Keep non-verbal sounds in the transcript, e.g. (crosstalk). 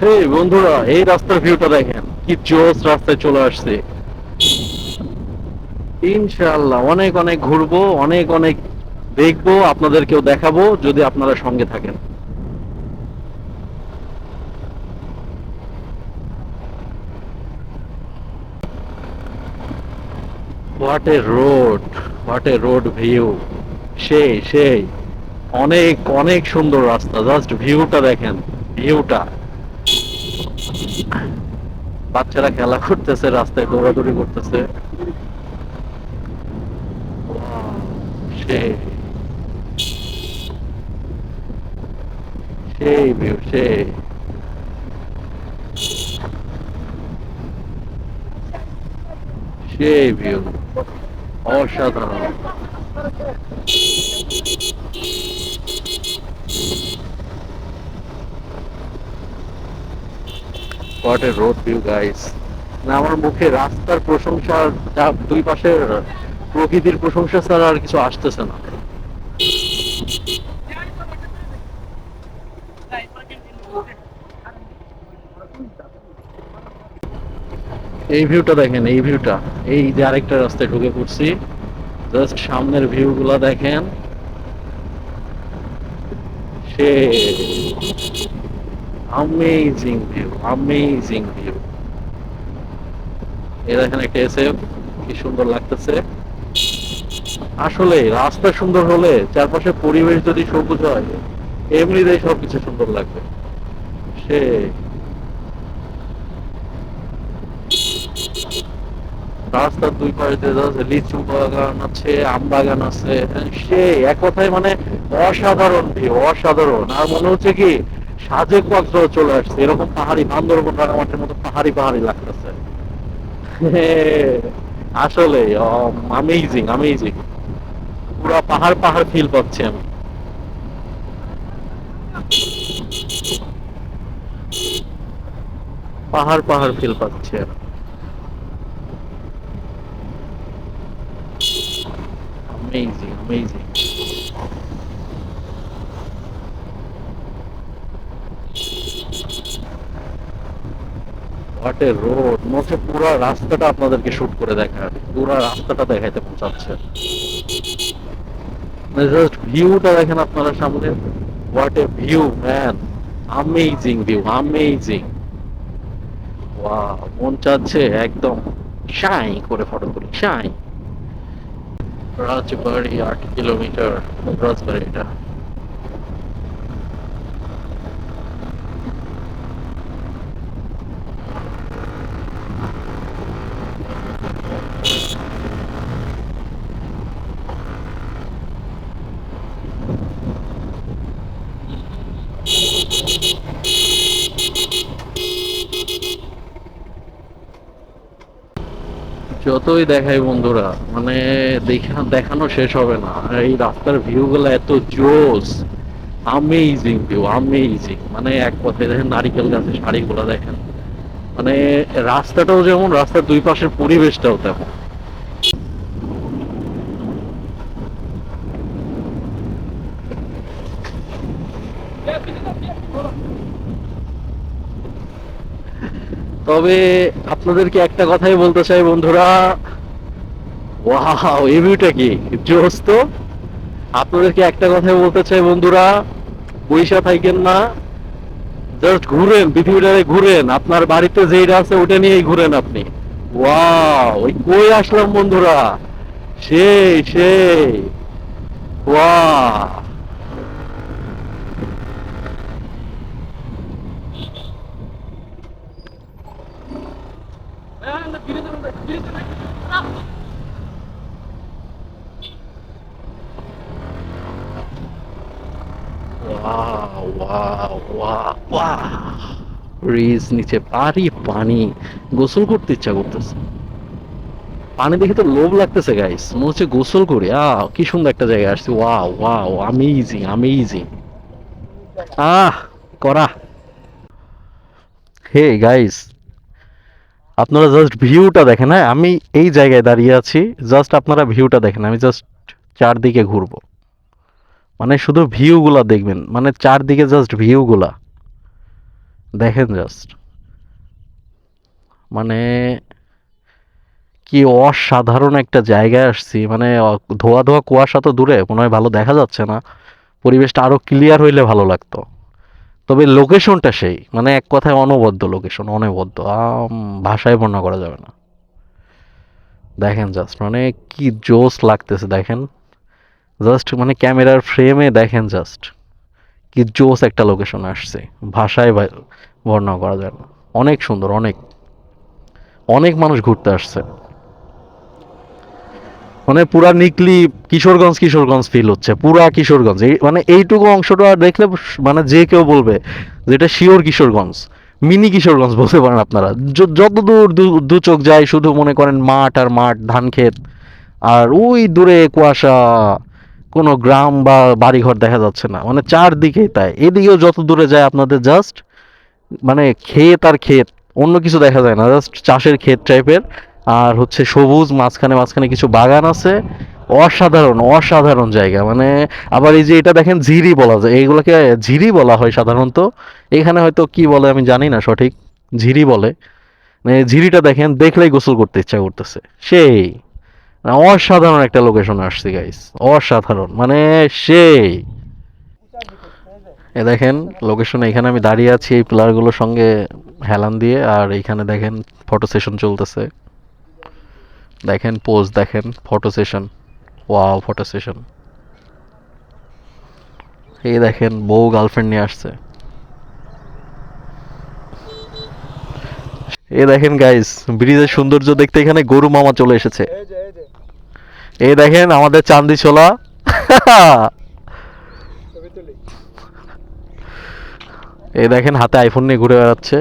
হে বন্ধুরা, এই রাস্তার ভিউটা দেখেন, কি জোস রাস্তায় চলে আসছে। অনেক অনেক ঘুরবো, অনেক অনেক দেখব, আপনাদেরকেও দেখাবো, যদি আপনারা সঙ্গে থাকেন। What a road what a road view সেই সেই, অনেক অনেক সুন্দর রাস্তা জাস্ট ভিউটা দেখেন ভিউটা বাচ্চারা খেলা করতেছে রাস্তায় দৌড়াদৌড়ি করতেছে। সেই। ভিউ সেই। সেই অসাধারণ। What a road view guys না, আমার মুখে রাস্তার প্রশংসা যা দুই পাশের প্রকৃতির প্রশংসা ছাড়া আর কিছু আসতেছে না। এই ভিউটা দেখেন, এই ভিউটা এই যে আরেকটা রাস্তায় ঢুকে পড়ছি। জাস্ট সামনের ভিউ গুলা দেখেন। সে অ্যামেজিং ভিউ একটা কি সুন্দর লাগতেছে? আসলে রাস্তা সুন্দর হলে চারপাশে পরিবেশ যদি সবুজ হয়, এমনিতেই সবকিছু সুন্দর লাগবে। সে রাস্তার দুই পাশে যাচ্ছে লিচু বাগান আছে, আম বাগান আছে, সে এক কথায় মানে অসাধারণ ভিউ অসাধারণ। আর মনে হচ্ছে কি সাজেক কক্সবাজার চলে আসছে। এরকম পাহাড়ি বান্দরবন রাঙামাটির মতো পাহাড়ি পাহাড়ি লাগতেছে। আসলে আমেজিং আমেজিং পুরা পাহাড় পাহাড় ফিল পাচ্ছি আমি। পাহাড় পাহাড় ফিল পাচ্ছি আমি। Amazing amazing এ রোড মনে পুরো রাস্তাটা আপনাদেরকে শুট করে দেখার পুরো রাস্তাটা দেখাইতে পৌঁছাচ্ছে। জাস্ট ভিউটা দেখেন আপনারা সামনে। What a view man amazing view amazing ওয়া মন চাচ্ছে একদম শাই করে ফটো তুলি শাই রাজবাড়ি আট কিলোমিটার রাজবাড়িটা যতই দেখাই বন্ধুরা মানে দেখা দেখানো শেষ হবে না। এই রাস্তার ভিউ গুলো এত জোস আমেজিং ভিউ আমেজিং মানে এক পথে দেখেন নারিকেল গাছের শাড়িগুলো দেখেন। মানে রাস্তাটাও যেমন, রাস্তার দুই পাশের পরিবেশটাও তেমন। তবে আপনাদেরকে একটা কথাই বলতে চাই, বন্ধুরা। ওয়াও, এই কি? জোস আপনাদেরকে একটা কথাই বলতে চাই, বন্ধুরা। পয়সা থাকেন না। জাস্ট ঘুরেন, পৃথিবীটারে ঘুরেন। আপনার বাড়িতে যেটা আছে ওটা নিয়েই ঘুরেন আপনি। ওয়াও ওই কই আসলাম, বন্ধুরা? সেই সেই। ওয়া ওয়াও ওয়াও ওয়াও ওয়াও নিচে পারি পানি, গোসল করতে ইচ্ছা করতেছে। পানি দেখে তো লোভ লাগতেছে গাইস মনে হচ্ছে গোসল করি। আ কি সুন্দর একটা জায়গায় আসছে। Wow wow amazing amazing ah, করা। হে গাইস আপনারা জাস্ট ভিউটা দেখেন হ্যাঁ? আমি এই জায়গায় দাঁড়িয়ে আছি জাস্ট আপনারা ভিউটা দেখেন, আমি জাস্ট চারদিকে ঘুরবো। মানে শুধু ভিউগুলা দেখবেন মানে চারদিকে জাস্ট ভিউগুলা দেখেন জাস্ট মানে কি অসাধারণ একটা জায়গায় আসছি মানে ধোয়া ধোয়া কুয়াশা তো দূরে, মনে হয় ভালো দেখা যাচ্ছে না। পরিবেশটা আরও ক্লিয়ার হইলে ভালো লাগতো। তবে লোকেশনটা সেই। মানে এক কথায় অনবদ্য লোকেশন অনবদ্য। ভাষায় বর্ণনা করা যাবে না। দেখেন জাস্ট মানে কি জোস লাগতেছে, দেখেন। জাস্ট মানে ক্যামেরার ফ্রেমে দেখেন জাস্ট কি জোস একটা লোকেশন আসছে। ভাষায় বর্ণনা করা যায় না। অনেক সুন্দর, অনেক। অনেক মানুষ ঘুরতে আসছে। মানে পুরা নিকলি কিশোরগঞ্জ কিশোরগঞ্জ ফিল হচ্ছে। পুরা কিশোরগঞ্জ। মানে এইটুকু অংশটা দেখলে মানে যে কেউ বলবে যে এটা শিওর কিশোরগঞ্জ। মিনি কিশোরগঞ্জ (laughs) বলতে পারেন আপনারা। যত দূর দু- চোখ যায়, শুধু মনে করেন মাঠ আর মাঠ ধান ক্ষেত আর ওই দূরে কুয়াশা, কোনো গ্রাম বা বাড়িঘর দেখা যাচ্ছে না। মানে চারদিকে তাই। এদিকেও যত দূরে যায় আপনাদের জাস্ট মানে ক্ষেত আর ক্ষেত। অন্য কিছু দেখা যায় না জাস্ট চাষের ক্ষেত টাইপের আর হচ্ছে সবুজ, মাঝখানে মাঝখানে কিছু বাগান আছে। অসাধারণ অসাধারণ জায়গা। মানে আবার এই যে এটা দেখেন ঝিরি বলা যায়। এইগুলোকে ঝিরি বলা হয় সাধারণত। এখানে হয়তো কি বলে আমি জানি না সঠিক। ঝিরি বলে। মানে ঝিরিটা দেখেন, দেখলেই গোসল করতে ইচ্ছা করতেছে। সেই। মানে অসাধারণ একটা লোকেশন আসছে গাইস অসাধারণ। মানে সেই। এ দেখেন লোকেশন এখানে আমি দাঁড়িয়ে আছি এই পিলারগুলোর সঙ্গে হেলান দিয়ে। আর এইখানে দেখেন ফটো সেশন চলতেছে। দেখেন পোজ দেখেন photo session wow photo session এই দেখেন বউ গার্লফ্রেন্ড নিয়ে আসছে। এই দেখেন গাইস ব্রিজের সৌন্দর্য দেখতে এখানে গরু মামা চলে এসেছে। এই দেখেন আমাদের চান্দি ছোলা। এই দেখেন হাতে আইফোন নিয়ে ঘুরে বেড়াচ্ছে।